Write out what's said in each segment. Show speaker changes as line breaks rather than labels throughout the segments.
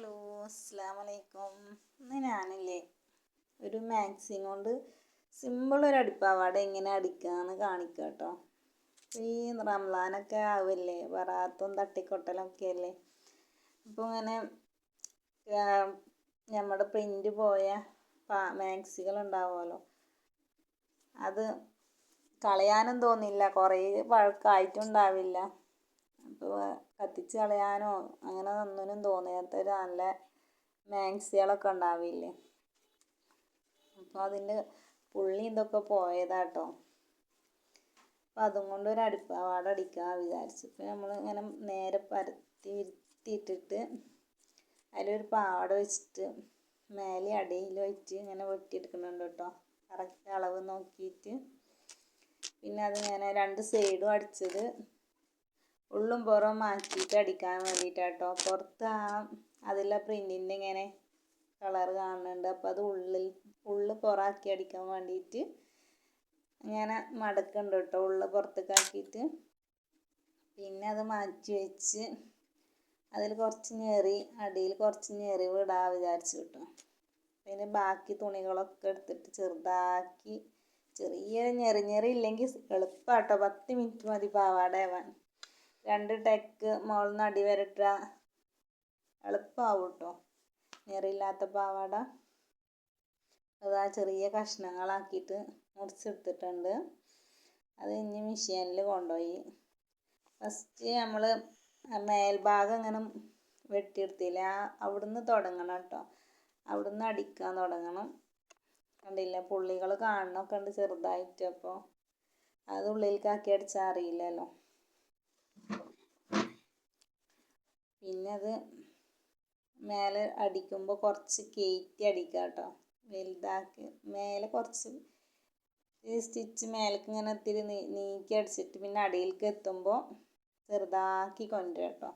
Hello അസ്സാമലൈക്കും ഇന്ന് ഞാനില്ലേ ഒരു മാക്സിൻ കൊണ്ട് സിമ്പിൾ ഒരു അടിപ്പാവാട എങ്ങനെ അടിക്കാമെന്ന് കാണിക്കാം കേട്ടോ ഈ റംലാനൊക്കെ ആവില്ലേ വറാത്തും തട്ടിക്കൊട്ടലൊക്കെ അല്ലേ അപ്പോൾ ഇങ്ങനെ നമ്മുടെ പ്രിന്റ് പോയ മാക്സികൾ ഉണ്ടാവുമല്ലോ അത് കളയാനും തോന്നില്ല കുറേ പഴക്കമായിട്ടുണ്ടാവില്ല അപ്പോൾ കത്തിച്ച് കളയാനോ അങ്ങനെ ഒന്നിനും തോന്നാത്ത നല്ല മാക്സികളൊക്കെ ഉണ്ടാവില്ലേ? അപ്പോൾ അതിന്റെ പുള്ളി ഇതൊക്കെ പോയതാട്ടോ. അപ്പോൾ അതും കൊണ്ട് ഒരു അടിപ്പാവാട അടിക്കാൻ വിചാരിച്ചു. ഇപ്പോൾ നമ്മൾ ഇങ്ങനെ നേരെ പരത്തി ഇരുത്തിയിട്ടിട്ട് അതിലൊരു പാവാട വെച്ചിട്ട് മേലെ അടിയിൽ വെച്ച് ഇങ്ങനെ വെട്ടിയെടുക്കുന്നുണ്ട് കേട്ടോ. കറക്റ്റ് അളവ് നോക്കിയിട്ട്. പിന്നെ അത് ഞാൻ രണ്ട് സൈഡും അടിച്ചത് ഉള്ളും പുറം മാറ്റിയിട്ട് അടിക്കാൻ വേണ്ടിയിട്ടാട്ടോ. പുറത്ത് ആ അതിലെ പ്രിന്റിന്റെ ഇങ്ങനെ കളർ കാണുന്നുണ്ട്. അപ്പോൾ അത് ഉള്ളിൽ ഉള്ളു പുറമാക്കി അടിക്കാൻ വേണ്ടിയിട്ട് ഇങ്ങനെ മടക്കുന്നുണ്ട് കേട്ടോ. ഉള്ളു പുറത്തേക്ക് ആക്കിയിട്ട്. പിന്നെ അത് മാറ്റി വെച്ച് അതിൽ കുറച്ച് ഞെറി അടിയിൽ കുറച്ച് ഞെറി വിടാൻ വിചാരിച്ചു കേട്ടോ. പിന്നെ ബാക്കി തുണികളൊക്കെ എടുത്തിട്ട് ചെറുതാക്കി ചെറിയ ഞെറി ഞെറി ഇല്ലെങ്കിൽ എളുപ്പമാട്ടോ പത്ത് മിനിറ്റ് മതി പാവാട ആവാൻ രണ്ട് ടെക്ക് മുകളിൽ നിന്ന് അടി വരെ ഇട്ടാൽ എളുപ്പമാവും കേട്ടോ പാവാട. അത് ആ ചെറിയ കഷ്ണങ്ങളാക്കിയിട്ട് മുറിച്ചെടുത്തിട്ടുണ്ട്. അത് ഇനി മെഷീനിൽ കൊണ്ടുപോയി. ഫസ്റ്റ് നമ്മൾ മേൽഭാഗം ഇങ്ങനെ വെട്ടിയെടുത്തില്ല? അവിടുന്ന് തുടങ്ങണം കേട്ടോ. അവിടുന്ന് അടിക്കാൻ തുടങ്ങണം. കണ്ടില്ല? പുള്ളികൾ കാണണമൊക്കെ ഉണ്ട് ചെറുതായിട്ട് അപ്പോൾ അത് ഉള്ളിലേക്കാക്കി അടിച്ചാൽ അറിയില്ലല്ലോ. പിന്നെ അത് മേലെ അടിക്കുമ്പോൾ കുറച്ച് കയറ്റി അടിക്കുക കേട്ടോ വലുതാക്കി. മേലെ കുറച്ച് സ്റ്റിച്ച് മേലേക്ക് ഇങ്ങനെ ഇത്തിരി നീക്കി അടിച്ചിട്ട് പിന്നെ അടിയിലേക്ക് എത്തുമ്പോൾ ചെറുതാക്കി കൊണ്ടുവരിക കേട്ടോ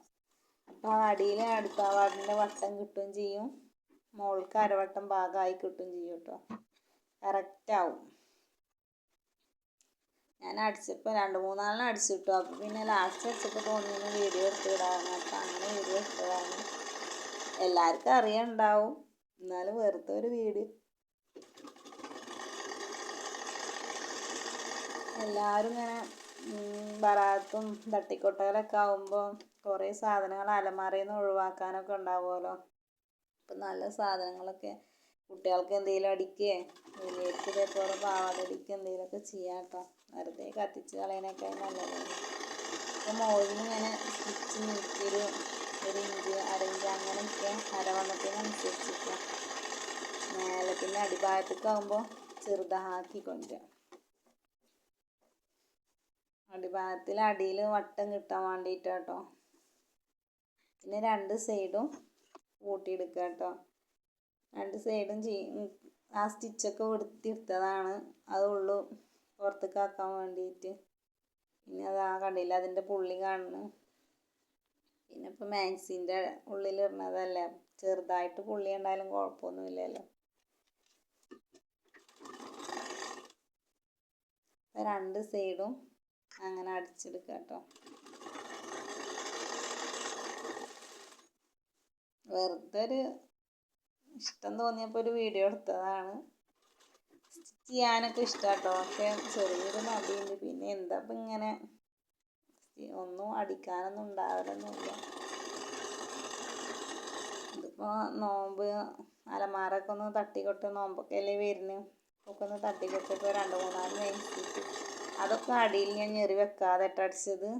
അപ്പോൾ ആ അടിയിൽ അടുപ്പാവാടിന്റെ വട്ടം കിട്ടുകയും ചെയ്യും. മുകൾക്ക് അരവട്ടം ഭാഗമായി കിട്ടുകയും ചെയ്യും കേട്ടോ കറക്റ്റാവും ഞാൻ അടിച്ചപ്പോൾ രണ്ട് മൂന്നാലെണ്ണം അടിച്ചു കിട്ടും അപ്പോൾ പിന്നെ ലാസ്റ്റ് അടിച്ചപ്പോൾ തോന്നിയിരുന്നു വീഡിയോ എടുത്തിടാണ് അപ്പോൾ അങ്ങനെ വീഡിയോ എടുത്തതാണ്. എല്ലാവർക്കും അറിയണ്ടാവും. എന്നാലും വെറുതെ ഒരു വീഡിയോ എല്ലാവരും ഇങ്ങനെ ബറാത്തും തട്ടിക്കൊട്ടകളൊക്കെ ആകുമ്പോൾ കുറേ സാധനങ്ങൾ അലമാരയിൽ നിന്ന് ഒഴിവാക്കാനൊക്കെ ഉണ്ടാവുമല്ലോ. അപ്പം നല്ല സാധനങ്ങളൊക്കെ കുട്ടികൾക്ക് എന്തെങ്കിലും അടിക്കുകയോ വലിയവർക്ക് ഇതേപോലെ അടിക്കുക എന്തെങ്കിലുമൊക്കെ ചെയ്യാം കേട്ടോ. വെറുതെ കത്തിച്ച് കളയാനൊക്കെ നല്ലതാണ്. അപ്പോൾ മുകളിൽ ഇങ്ങനെ സ്റ്റിച്ച് നീക്കിയൊരു ഒരു ഇഞ്ച് അര ഇഞ്ച് അങ്ങനെയൊക്കെ അരവണ്ണത്തിനനുസരിച്ചിട്ട് മേലെ പിന്നെ അടിഭാഗത്തേക്ക് ആകുമ്പോൾ ചെറുതാക്കി കൊണ്ടുവരാം അടിഭാഗത്തിൽ അടിയിൽ വട്ടം കിട്ടാൻ വേണ്ടിയിട്ട് കേട്ടോ. പിന്നെ രണ്ട് സൈഡും കൂട്ടിയെടുക്കുക കേട്ടോ. രണ്ട് സൈഡും ആ സ്റ്റിച്ചൊക്കെ വൃത്തിയെടുത്തതാണ് അതുള്ളൂ പുറത്തേക്ക് ആക്കാൻ വേണ്ടിയിട്ട്. പിന്നെ അത് ആ കണ്ടില്ല അതിന്റെ പുള്ളി കാണുന്നു. പിന്നെ ഇപ്പോൾ മാക്സിന്റെ ഉള്ളിൽ ഇടുന്നതല്ലേ. ചെറുതായിട്ട് പുള്ളി ഉണ്ടായാലും കുഴപ്പമൊന്നുമില്ലല്ലോ. രണ്ട് സൈഡും അങ്ങനെ അടിച്ചെടുക്കുക കേട്ടോ. വെറുതെ ഒരു ഇഷ്ടം തോന്നിയപ്പോൾ ഒരു വീഡിയോ എടുത്തതാണ്. സ്റ്റിച്ച് ചെയ്യാനൊക്കെ ഇഷ്ടമാട്ടോ പക്ഷേ ചെറിയൊരു മടിയുണ്ട്. പിന്നെ എന്താ ഇപ്പം ഇങ്ങനെ? ഒന്നും അടിക്കാനൊന്നും ഉണ്ടാവലൊന്നുമില്ല. ഇതിപ്പോൾ നോമ്പ് അലമാരൊക്കെ ഒന്ന് തട്ടിക്കൊട്ട് നോമ്പൊക്കെ അല്ലേ വരുന്നു? ഒക്കെ ഒന്ന് തട്ടിക്കൊട്ടിപ്പോൾ രണ്ട് മൂന്നാൽ നൈസിട്ട് അതൊക്കെ അടിയിൽ ഞാൻ ഞെറി വെക്കാതെ അടിച്ചത്.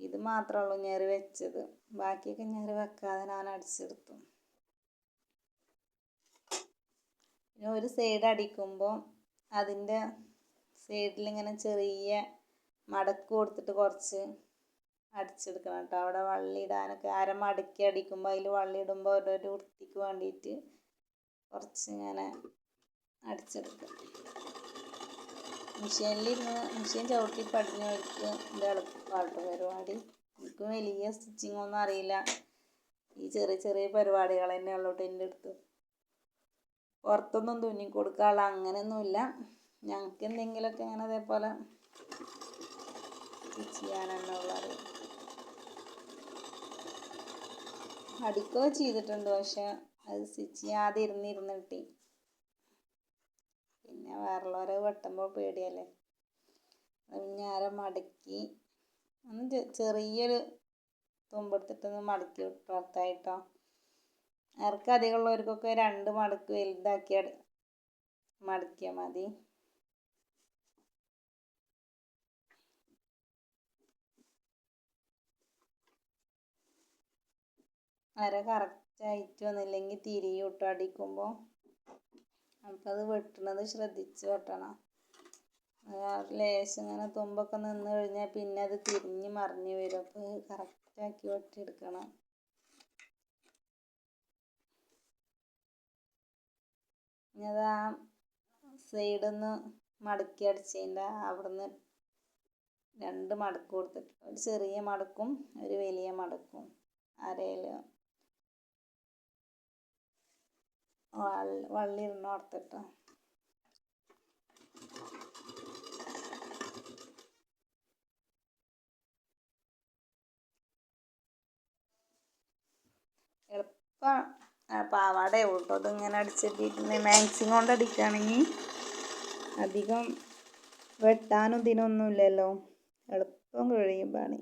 ഇത് മാത്രമേ ഉള്ളൂ ഞെറി വെച്ചത്. ബാക്കിയൊക്കെ ഞെറി വെക്കാതെ ഞാൻ അടിച്ചെടുത്തു. പിന്നെ ഒരു സൈഡ് അടിക്കുമ്പോൾ അതിന്റെ സൈഡിൽ ഇങ്ങനെ ചെറിയ മടക്ക് കൊടുത്തിട്ട് കുറച്ച് അടിച്ചെടുക്കണം കേട്ടോ അവിടെ വള്ളി ഇടാനൊക്കെ അര മടക്കി അടിക്കുമ്പോൾ അതിൽ വള്ളി ഇടുമ്പോൾ ഓരോരോ വൃത്തിക്ക് വേണ്ടിയിട്ട് കുറച്ച് ഇങ്ങനെ അടിച്ചെടുക്കും. മെഷീനിലിരുന്ന് മെഷീൻ ചവിട്ടി പഠിഞ്ഞവർക്ക് എന്റെ എളുപ്പമാട്ടോ പരിപാടി. എനിക്ക് വലിയ സ്റ്റിച്ചിങ്ങൊന്നും അറിയില്ല. ഈ ചെറിയ ചെറിയ പരിപാടികൾ തന്നെ ഉള്ളൂ എന്റെ അടുത്ത്. പുറത്തൊന്നും തുന്നി കൊടുക്കാനുള്ള അങ്ങനെയൊന്നുമില്ല. ഞങ്ങൾക്ക് എന്തെങ്കിലുമൊക്കെ ഇങ്ങനെ അതേപോലെ ചെയ്യാനുള്ളത് അടിക്കുകയൊക്കെ ചെയ്തിട്ടുണ്ട് പക്ഷെ അത് സ്റ്റിച്ച് ചെയ്യാതെ ഇരുന്നിരുന്നിട്ട് പിന്നെ വേറുള്ളവരെ വെട്ടുമ്പോൾ പേടിയല്ലേ? ഞാരം മടക്കി ഒന്ന് ചെറിയൊരു തുമ്പെടുത്തിട്ടൊന്ന് മടക്കി പുറത്തായിട്ടോ? ഇറക്കം അധികമുള്ളവർക്കൊക്കെ രണ്ട് മടക്ക് വലുതാക്കി മടക്കിയാൽ മതി. അര കറക്റ്റായിട്ട് വന്നില്ലെങ്കിൽ തിരിയും ഇട്ട് അടിക്കുമ്പോൾ അപ്പോൾ അത് വെട്ടണത് ശ്രദ്ധിച്ച് വെട്ടണം. ലേശം ഇങ്ങനെ തുമ്പൊക്കെ നിന്ന് കഴിഞ്ഞാൽ പിന്നെ അത് തിരിഞ്ഞ് മറിഞ്ഞ് വരും. അപ്പോൾ കറക്റ്റാക്കി വെട്ടിയെടുക്കണം. ഇനി ആ സൈഡിൽ നിന്ന് മടക്കി അടിച്ചതിന്റെ അവിടുന്ന് രണ്ട് മടക്ക് കൊടുത്തിട്ട് ഒരു ചെറിയ മടക്കും ഒരു വലിയ മടക്കും. അരയിൽ വള്ളി ഇടുന്നോർത്തിട്ട് എളുപ്പം പാവാടയുള്ളൂ ഉള്ളൂ. അതിങ്ങനെ അടിച്ചിട്ടിട്ട് മാക്സിമം കൊണ്ട് അടിക്കുകയാണെങ്കിൽ അധികം വെട്ടാനും ഇതിനൊന്നുമില്ലല്ലോ എളുപ്പം കഴിയും പണി.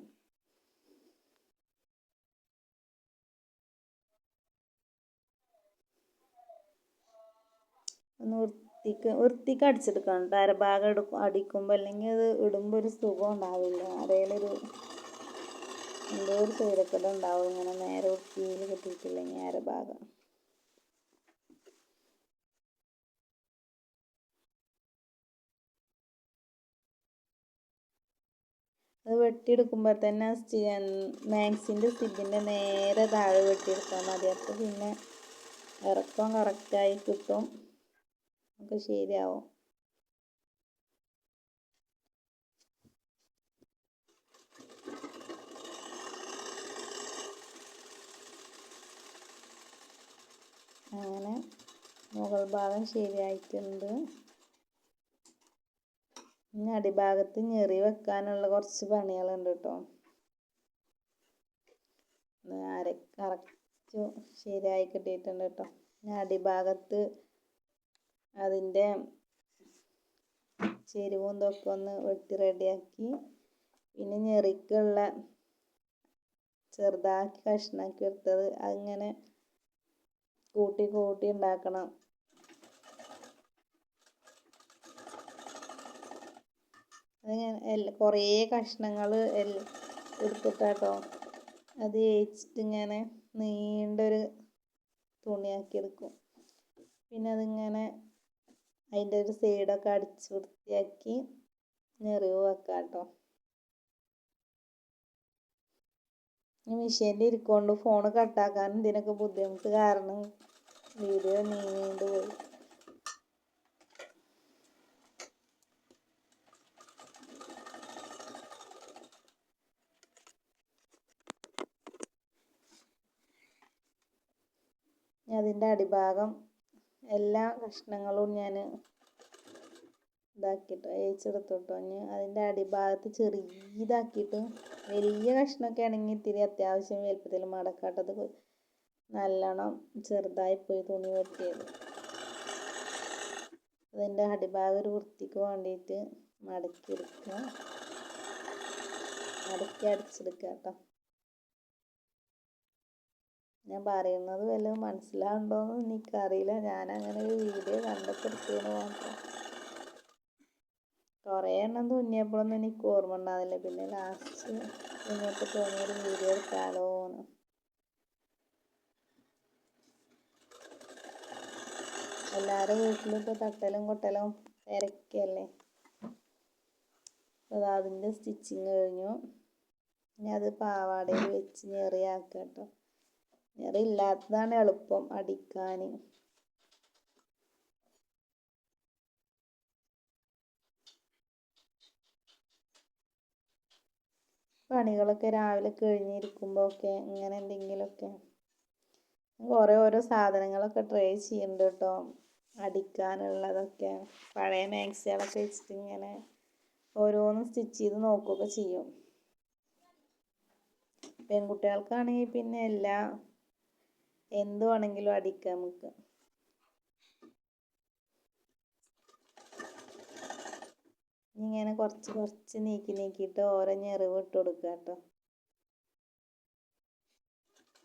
ഒന്ന് വൃത്തിക്ക് വൃത്തിക്ക് അടിച്ചെടുക്കണം അരഭാഗം എടുക്കും അടിക്കുമ്പോൾ അല്ലെങ്കിൽ അത് ഇടുമ്പോൾ ഒരു സുഖം ഉണ്ടാവില്ല. അരയിലൊരു എന്തോ ഒരു സൈരക്കട ഉണ്ടാവും ഇങ്ങനെ നേരെ വൃത്തിയിൽ കിട്ടിയിട്ടില്ലെങ്കിൽ ഭാഗം? അത് വെട്ടിയെടുക്കുമ്പോൾ തന്നെ മാക്സിന്റെ സ്റ്റിച്ചിന്റെ നേരെ താഴെ വെട്ടിയെടുത്താൽ മതി. അപ്പോൾ പിന്നെ ഇറക്കം കറക്റ്റായി കിട്ടും. ഒക്കെ ശരിയാവും. അങ്ങനെ മുകൾ ഭാഗം ശരിയായിട്ടുണ്ട്. ഇനി അടിഭാഗത്ത് ഞെറി വെക്കാനുള്ള കുറച്ച് പണികളുണ്ട് കേട്ടോ. അര കറക്റ്റ് ശരിയായി കിട്ടിയിട്ടുണ്ട് കേട്ടോ. ഇനി അടിഭാഗത്ത് അതിന്റെ ചെരുവും ഇതൊക്കെ ഒന്ന് വെട്ടി റെഡിയാക്കി. പിന്നെ ഞെറിക്കുള്ള ചെറുതാക്കി കഷ്ണാക്കി എടുത്തത്. അങ്ങനെ കൂട്ടി കൂട്ടി ഉണ്ടാക്കണം. അതിങ്ങനെ കുറേ കഷ്ണങ്ങൾ എടുത്തിട്ടാട്ടോ. അത് ഏച്ചിട്ട് ഇങ്ങനെ നീണ്ടൊരു തുണിയാക്കി എടുക്കും പിന്നെ അതിങ്ങനെ അതിന്റെ ഒരു സൈഡൊക്കെ അടിച്ച് വൃത്തിയാക്കി ഞെറിവ് വെക്കാം കേട്ടോ ഈ മെഷീനിൽ ഇരിക്കൊണ്ട് ഫോൺ കട്ടാക്കാനും ഇതിനൊക്കെ ബുദ്ധിമുട്ട് കാരണം വീഡിയോ നീണ്ടു പോയി. അതിന്റെ അടിഭാഗം എല്ലാ കഷ്ണങ്ങളും ഞാൻ ഇതാക്കിയിട്ട് അയച്ചെടുത്തോട്ടോ ഇനി അതിന്റെ അടിഭാഗത്ത് ചെറിയതാക്കിയിട്ട് വലിയ കഷ്ണമൊക്കെ ആണെങ്കിൽ ഇത്തിരി അത്യാവശ്യം വലുപ്പത്തിൽ മടക്കാട്ടത് നല്ലോണം ചെറുതായി പോയി തുണി വെട്ടിയത്. അതിന്റെ അടിഭാഗം ഒരു വൃത്തിക്ക് വേണ്ടിയിട്ട് മടക്കി എടുക്കുക മടക്കി അടിച്ചെടുക്കുക കേട്ടോ. ഞാൻ പറയുന്നത് വല്ലതും മനസ്സിലാവുണ്ടോയെന്ന് എനിക്കറിയില്ല. ഞാനങ്ങനെ ഒരു വീഡിയോ കണ്ടപ്പോൾ എടുത്തതെന്ന് മാത്രം. കുറേ എണ്ണം തുന്നിയപ്പോഴൊന്നും എനിക്ക് ഓർമ്മ ഉണ്ടാകുന്നില്ല പിന്നെ ലാസ്റ്റ് ഇങ്ങോട്ട് തോന്നിയൊരു വീഡിയോ എടുത്താലോ എന്ന് എല്ലാവരും വീട്ടിലും ഇപ്പോൾ തട്ടലും കൊട്ടലും തിരക്കല്ലേ അപ്പോൾ അതിന്റെ സ്റ്റിച്ചിങ് കഴിഞ്ഞു. ഇനി അത് പാവാടയിൽ വെച്ച് ഞെറിയാക്കാം കേട്ടോ ഞെറിയില്ലാത്തതാണ് എളുപ്പം അടിക്കാൻ പണികളൊക്കെ രാവിലെ കഴിഞ്ഞിരിക്കുമ്പോൾ ഒക്കെ ഇങ്ങനെ എന്തെങ്കിലുമൊക്കെ കുറേ ഓരോ സാധനങ്ങളൊക്കെ ട്രൈ ചെയ്യുന്നുണ്ട് കേട്ടോ. അടിക്കാനുള്ളതൊക്കെ. പഴയ മാക്സികളൊക്കെ വെച്ചിട്ട് ഇങ്ങനെ ഓരോന്നും സ്റ്റിച്ച് ചെയ്ത് നോക്കുകയൊക്കെ ചെയ്യും. പെൺകുട്ടികൾക്കാണെങ്കിൽ പിന്നെ എല്ലാ എന്ത് വേണമെങ്കിലും അടിക്കാം നമുക്ക്. ഇങ്ങനെ കുറച്ച് കുറച്ച് നീക്കി നീക്കിയിട്ട് ഓരോ ഞെറിവ് ഇട്ട് കൊടുക്കുക കേട്ടോ.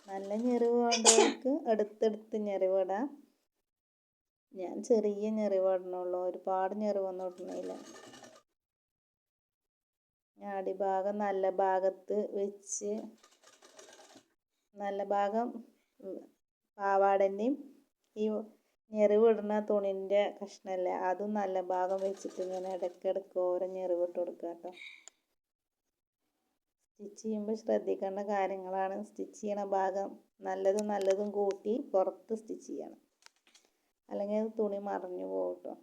നല്ല ഞെറിവ് വേണ്ടവർക്ക് എടുത്തെടുത്ത് ഞെറിവിടാം ഞാൻ ചെറിയ ഞെറിവ് ഇടണുള്ളൂ. ഒരുപാട് ഞെറിവൊന്നും ഇടണില്ല അടിഭാഗം നല്ല ഭാഗത്ത് വെച്ച് നല്ല ഭാഗം പാവാടന്റെയും ഈ ഞെറിവിടുന്ന തുണിന്റെ കഷ്ണമല്ലേ അതും നല്ല ഭാഗം വെച്ചിട്ട് ഇങ്ങനെ ഇടയ്ക്കിടയ്ക്ക് ഓരോ ഞെറിവിട്ട് കൊടുക്കുക കേട്ടോ. സ്റ്റിച്ച് ചെയ്യുമ്പോൾ ശ്രദ്ധിക്കേണ്ട കാര്യങ്ങളാണ്. സ്റ്റിച്ച് ചെയ്യണ ഭാഗം നല്ലതും നല്ലതും കൂട്ടി പുറത്ത് സ്റ്റിച്ച് ചെയ്യണം. അല്ലെങ്കിൽ അത് തുണി മറിഞ്ഞു പോകും കേട്ടോ.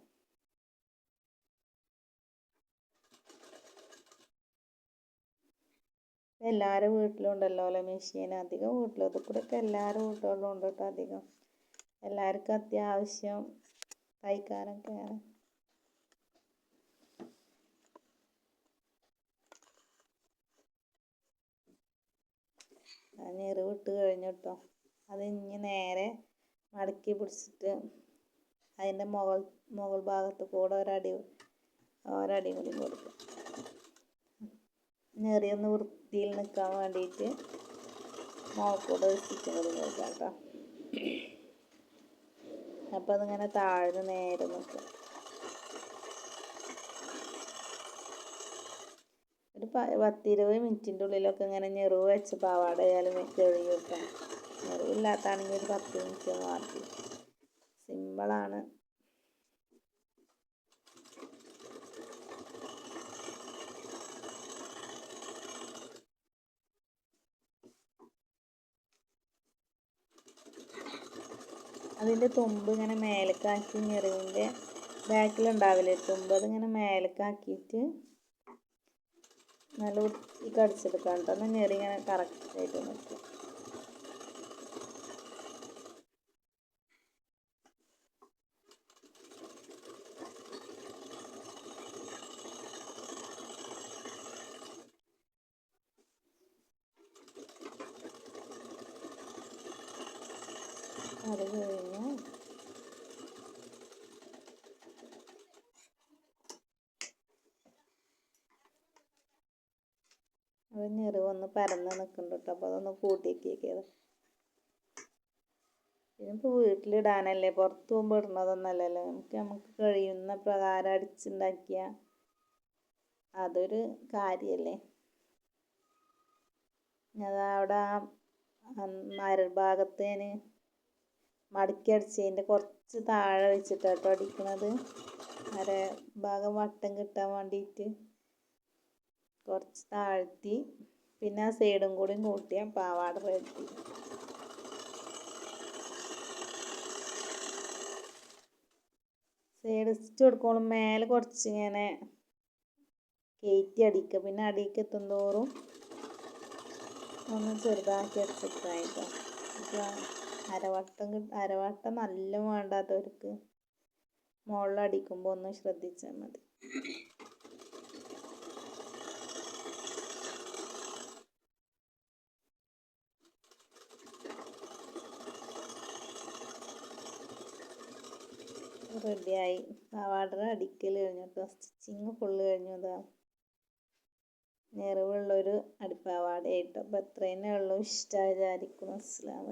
എല്ലാവരും വീട്ടിലുണ്ടല്ലോ അല്ലെ? മെഷീൻ അധികം വീട്ടിലും. ഇതൊക്കെ എല്ലാവരും വീട്ടുകളിലും ഉണ്ട് കേട്ടോ അധികം. എല്ലാവർക്കും അത്യാവശ്യം തയ്ക്കാനൊക്കെയാണ് ഞെറിവിട്ട് കഴിഞ്ഞു കേട്ടോ അത് ഇനി നേരെ മടക്കി പിടിച്ചിട്ട് അതിന്റെ മുകൾ മുകൾ ഭാഗത്ത് കൂടെ ഒരടി ഒരടി കൂടി കൊടുക്കും. ഞെറിയൊന്ന് വൃത്തിയിൽ നിൽക്കാൻ വേണ്ടിയിട്ട് മുകൾക്കൂടെ സ്റ്റിച്ചും കൂടി കൊടുക്കാം കേട്ടോ അപ്പോൾ അതിങ്ങനെ താഴ്ന്ന് നേരെ നിൽക്കും ഒരു പത്തിരുപത് മിനിറ്റിന്റെ ഉള്ളിലൊക്കെ ഇങ്ങനെ ഞെറിവ് വെച്ച് പാവാട ആയാലും കഴുകി വെക്കാം. ഞെറിവില്ലാത്താണെങ്കിൽ ഒരു പത്ത് മിനിറ്റ് മാറ്റി. സിമ്പിളാണ്. അതിന്റെ തുമ്പ് ഇങ്ങനെ മേലക്കാക്കി ഞെറിവിന്റെ ബാക്കിലുണ്ടാവില്ലേ? തുമ്പ് അതിങ്ങനെ മേലക്കാക്കിയിട്ട് നല്ല വൃത്തി കടിച്ചെടുക്കാം കേട്ടോ. എന്നാൽ ഞെറി ഇങ്ങനെ കറക്റ്റായിട്ട് നിൽക്കും. അത് കഴിഞ്ഞ് ഒന്ന് ഞെറിവൊന്ന് പരന്ന് നിൽക്കുന്നുണ്ട് കേട്ടോ അപ്പോൾ അതൊന്ന് കൂട്ടിയേക്കിയത് ഇതിപ്പോൾ വീട്ടിലിടാനല്ലേ? പുറത്ത് പോകുമ്പോൾ ഇടുന്നതൊന്നല്ലല്ലോ. നമുക്ക് നമുക്ക് കഴിയുന്ന പ്രകാരം അടിച്ചുണ്ടാക്കിയ അതൊരു കാര്യമല്ലേ അതവിടെ മരൽ ഞാൻ മടക്കി അടിച്ചതിന്റെ കുറച്ച് താഴെ വെച്ചിട്ടാട്ടോ അടിക്കണത്. അര ഭാഗം വട്ടം കിട്ടാൻ വേണ്ടിയിട്ട് കുറച്ച് താഴ്ത്തി പിന്നെ ആ സൈഡും കൂടി കൂട്ടിയ പാവാട റെഡി സൈഡ് സ്റ്റിച്ച് കൊടുക്കുമ്പോൾ മേലെ കുറച്ച് ഇങ്ങനെ കയറ്റി അടിക്കുക. പിന്നെ അടിക്ക് എത്തുന്തോറും ഒന്ന് ചെറുതാക്കി അടിച്ചിട്ടായിട്ടോ അരവട്ടം അരവട്ടം നല്ല വേണ്ടാത്തവർക്ക് മുകളിൽ അടിക്കുമ്പോൾ ഒന്ന് ശ്രദ്ധിച്ചാൽ മതി. റെഡിയായി. പാവാട അടിക്കൽ കഴിഞ്ഞു. കേട്ടോ സ്റ്റിച്ചിങ് ഫുള്ള് കഴിഞ്ഞു. അതാ നിറവുള്ളൊരു അടിപ്പാവാടയായിട്ട് അപ്പോൾ ഇത്രയും ഉള്ളൂ. ഇഷ്ടമായി വിചാരിക്കുന്നു. അസ്സാം